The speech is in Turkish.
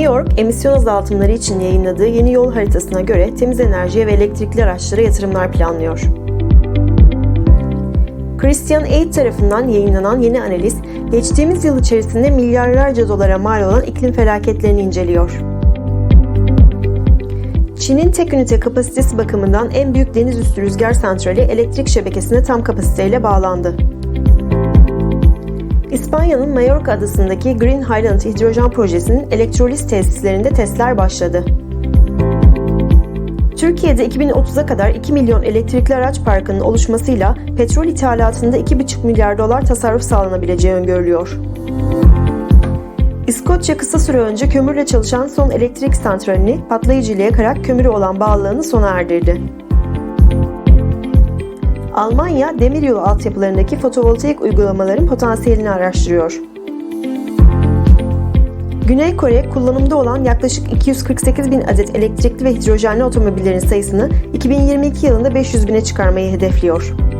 York, emisyon azaltımları için yayınladığı yeni yol haritasına göre temiz enerjiye ve elektrikli araçlara yatırımlar planlıyor. Christian Aid tarafından yayınlanan yeni analiz, geçtiğimiz yıl içerisinde milyarlarca dolara mal olan iklim felaketlerini inceliyor. Çin'in tek ünite kapasitesi bakımından en büyük deniz üstü rüzgar santrali elektrik şebekesine tam kapasiteyle bağlandı. İspanya'nın Mallorca adasındaki Green Highland hidrojen projesinin elektroliz tesislerinde testler başladı. Türkiye'de 2030'a kadar 2 milyon elektrikli araç parkının oluşmasıyla petrol ithalatında 2,5 milyar dolar tasarruf sağlanabileceği öngörülüyor. İskoçya kısa süre önce kömürle çalışan son elektrik santralini patlayıcıyla yakarak kömürü olan bağlılığını sona erdirdi. Almanya, demiryolu altyapılarındaki fotovoltaik uygulamaların potansiyelini araştırıyor. Güney Kore, kullanımda olan yaklaşık 248 bin adet elektrikli ve hidrojenli otomobillerin sayısını 2022 yılında 500 bine çıkarmayı hedefliyor.